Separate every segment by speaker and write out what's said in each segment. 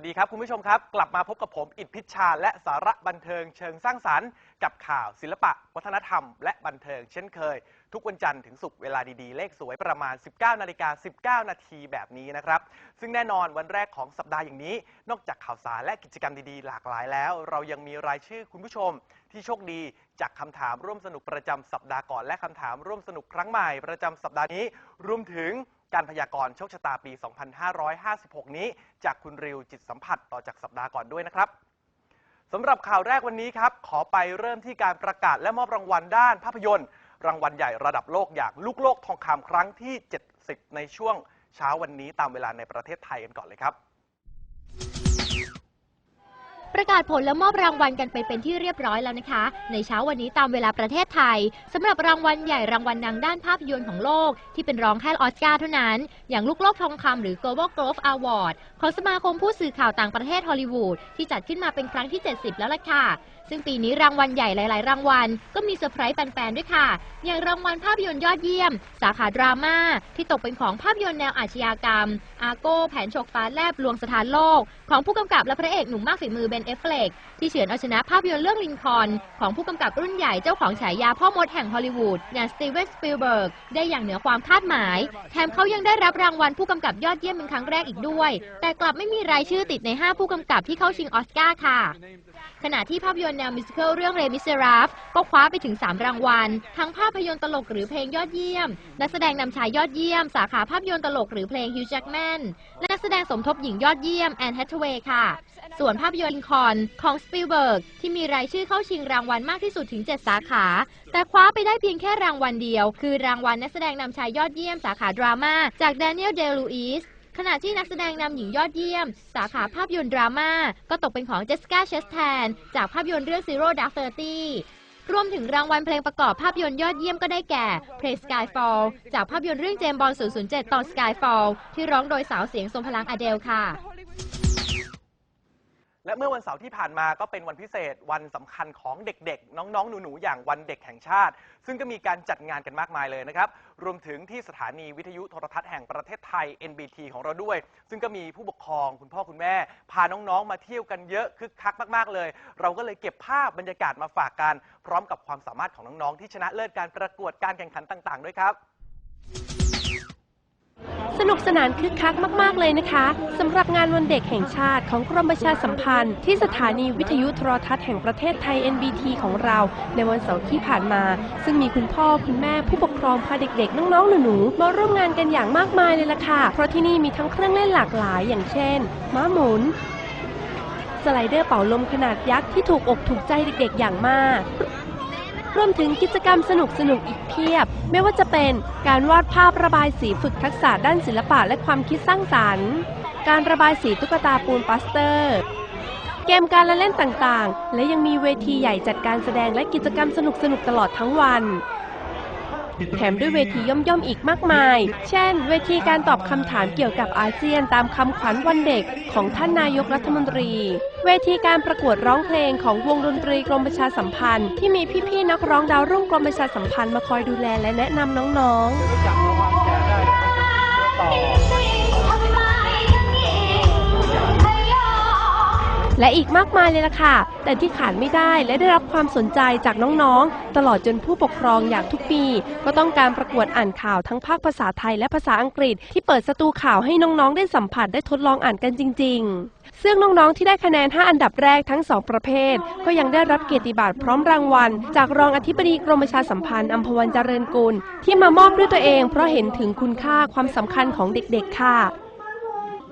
Speaker 1: วัสดีครับ คุณผู้ชมครับ กลับมาพบกับผมอิทพิชชา และสาระบันเทิงเชิงสร้างสรรค์ กับข่าวศิลปะ วัฒนธรรม และบันเทิงเช่นเคย ทุกวันจันทร์ถึงศุกร์เวลาดีๆ เลขสวยประมาณ 19นาฬิกา19 นาทีแบบนี้นะครับ ซึ่งแน่นอนวันแรกของสัปดาห์อย่างนี้ นอกจากข่าวสารและกิจกรรมดีๆ หลากหลายแล้ว เรายังมีรายชื่อคุณผู้ชม ที่โชคดีจากคำถามร่วมสนุกประจำสัปดาห์ก่อนและคำถามร่วมสนุกครั้งใหม่ประจำสัปดาห์นี้ รวมถึง การพยากรณ์โชคชะตาปี 2556 นี้ จากคุณริวจิตสัมผัสต่อจากสัปดาห์ก่อนด้วยนะครับสำหรับข่าวแรกวันนี้ครับ ขอไปเริ่มที่การประกาศและมอบรางวัลด้านภาพยนตร์ รางวัลใหญ่ระดับโลกอย่างลูกโลกทองคำครั้งที่ 70 ในช่วงเช้าวันนี้ตามเวลาในประเทศไทยกันก่อนเลยครับ
Speaker 2: ประกาศผลและมอบรางวัลกันไปเป็นที่เรียบร้อยแล้วนะคะ ในเช้าวันนี้ตามเวลาประเทศไทยสำหรับรางวัลใหญ่รางวัลนางด้านภาพยนตร์ของโลก ที่เป็นรองแค่ออสการ์เท่านั้น อย่างลูกโลกทองคำหรือ Global Globe Award ของสมาคมผู้สื่อข่าวต่างประเทศฮอลลีวูดที่จัดขึ้นมาเป็นครั้งที่ 70 แล้วล่ะค่ะ ซึ่งปีนี้รางวัลใหญ่หลายๆ รางวัล ก็มีเซอร์ไพรส์แฟนๆ ด้วยค่ะ อย่างรางวัลภาพยนตร์ยอดเยี่ยม สาขาดราม่า ที่ตกเป็นของภาพยนตร์แนวอาชญากรรม อาโก้แผนฉกฟ้าแลบลวงสถานโลก ของผู้กำกับและพระเอกหนุ่มมากฝีมือเบนเอฟเฟลกที่เฉือนเอาชนะภาพยนตร์เรื่องลินคอนของผู้กำกับรุ่นใหญ่เจ้าของฉายาพ่อมดแห่งฮอลลีวูดอย่างสตีเวนสปิลเบิร์กได้อย่างเหนือความคาดหมาย แถมเขายังได้รับรางวัลผู้กำกับยอดเยี่ยมเป็นครั้งแรกอีกด้วย แต่กลับไม่มีรายชื่อติดใน 5 ผู้กำกับที่เข้าชิงออสการ์ค่ะ ขณะที่ภาพยนตร์แนวมิวสิควลเรื่องเรมิเซราฟก็คว้าไปถึง 3 รางวัล ทั้งภาพยนตร์ตลกหรือเพลงยอดเยี่ยม นักแสดงนำชายยอดเยี่ยม สาขาภาพยนตร์ตลกหรือเพลงฮิวจ์แจ็กแมนและนักแสดงสมทบหญิงยอดเยี่ยมแอนแฮทเวย์ค่ะ ส่วนภาพยนตร์คอนของสปิลเบิร์กที่มีรายชื่อเข้าชิงรางวัลมากที่สุดถึง 7 สาขา แต่คว้าไปได้เพียงแค่รางวัลเดียว คือรางวัลนักแสดงนำชายยอดเยี่ยมสาขาดราม่าจากแดเนียลเดลูอิส ขณะที่นักแสดงนำหญิงยอดเยี่ยม สาขาภาพยนตร์ดราม่าก็ตกเป็นของเจสสิก้าเชสแทนจากภาพยนตร์เรื่อง Zero Dark Thirty รวมถึงรางวัลเพลงประกอบภาพยนตร์ยอดเยี่ยมก็ได้แก่ Play Skyfall จากภาพยนตร์เรื่องเจมบอล007 ตอน Skyfall ที่ร้องโดยสาวเสียงทรงพลังอเดลค่ะ
Speaker 1: และเมื่อวันเสาร์ที่ผ่านมาก็เป็นวันพิเศษวันสำคัญของเด็กๆ น้องๆ หนูๆ อย่างวันเด็กแห่งชาติ ซึ่งก็มีการจัดงานกันมากมายเลยนะครับ รวมถึงที่สถานีวิทยุโทรทัศน์แห่งประเทศไทย NBT ของเราด้วย ซึ่งก็มีผู้ปกครองคุณพ่อคุณแม่ พาน้องๆ มาเที่ยวกันเยอะคึกคักมากๆเลย เราก็เลยเก็บภาพบรรยากาศมาฝากกันพร้อมกับความสามารถของน้องๆ ที่ชนะเลิศการประกวดการแข่งขันต่าง ๆ ด้วยครับ
Speaker 3: สนุกสนานคึกคักมาก ๆ เลยนะคะสำหรับงานวันเด็กแห่งชาติของกรมประชาสัมพันธ์ ที่สถานีวิทยุโทรทัศน์แห่งประเทศไทย NBT ของเรา ในวันเสาร์ที่ผ่านมา ซึ่งมีคุณพ่อคุณแม่ผู้ปกครองพาเด็ก ๆ น้อง ๆ หนู ๆ มาร่วมงานกันอย่างมากมายเลยล่ะค่ะ เพราะที่นี่มีทั้งเครื่องเล่นหลากหลาย อย่างเช่นม้าหมุนสไลเดอร์เป่าลมขนาดยักษ์ที่ถูกอกถูกใจเด็ก ๆ อย่างมาก รวมถึงกิจกรรมสนุกสนุกอีกเพียบ ไม่ว่าจะเป็นการวาดภาพระบายสีฝึกทักษะด้านศิลปะและความคิดสร้างสรรค์ การระบายสีตุ๊กตาปูนปาสเตอร์ เกมการละเล่นต่างๆ และยังมีเวทีใหญ่จัดการแสดงและกิจกรรมสนุกสนุกตลอดทั้งวัน แถมด้วยเวทีย่อมๆอีกมากมาย เช่น เวทีการตอบคำถามเกี่ยวกับอาเซียนตามคำขวัญวันเด็กของท่านนายกรัฐมนตรี เวทีการประกวดร้องเพลงของวงดนตรีกรมประชาสัมพันธ์ ที่มีพี่ๆนักร้องดาวรุ่งกรมประชาสัมพันธ์มาคอยดูแลและแนะนำน้องๆ และอีกมากมายเลยล่ะค่ะ แต่ที่ขาดไม่ได้และได้รับความสนใจจากน้องๆ ตลอดจนผู้ปกครองอย่างทุกปี ก็ต้องการประกวดอ่านข่าวทั้งภาคภาษาไทยและภาษาอังกฤษ ที่เปิดสตูข่าวให้น้องๆ ได้สัมผัสได้ทดลองอ่านกันจริง ๆซึ่งน้องๆ ที่ได้คะแนน 5 อันดับแรกทั้ง 2 ประเภท ก็ยังได้รับเกียรติบัตรพร้อมรางวัล จากรองอธิบดีกรมประชาสัมพันธ์อัมพวันเจริญกุล ที่มามอบด้วยตัวเองเพราะเห็นถึงคุณค่าความสำคัญของเด็กๆ ค่ะ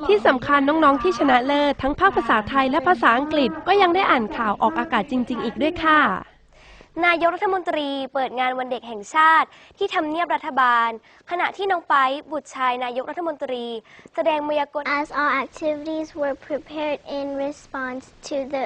Speaker 3: ที่สำคัญน้องๆที่ชนะเลิศทั้งภาคภาษาไทยและภาษาอังกฤษก็ยังได้อ่านข่าวออกอากาศจริง ๆ อีกด้วยค่ะ
Speaker 4: นายกรัฐมนตรีเปิดงานวันเด็กแห่งชาติ ที่ทำเนียบรัฐบาล ขณะที่น้องไปบุตรชายนายกรัฐมนตรี แสดงมายากล
Speaker 5: As all activities were prepared in response to the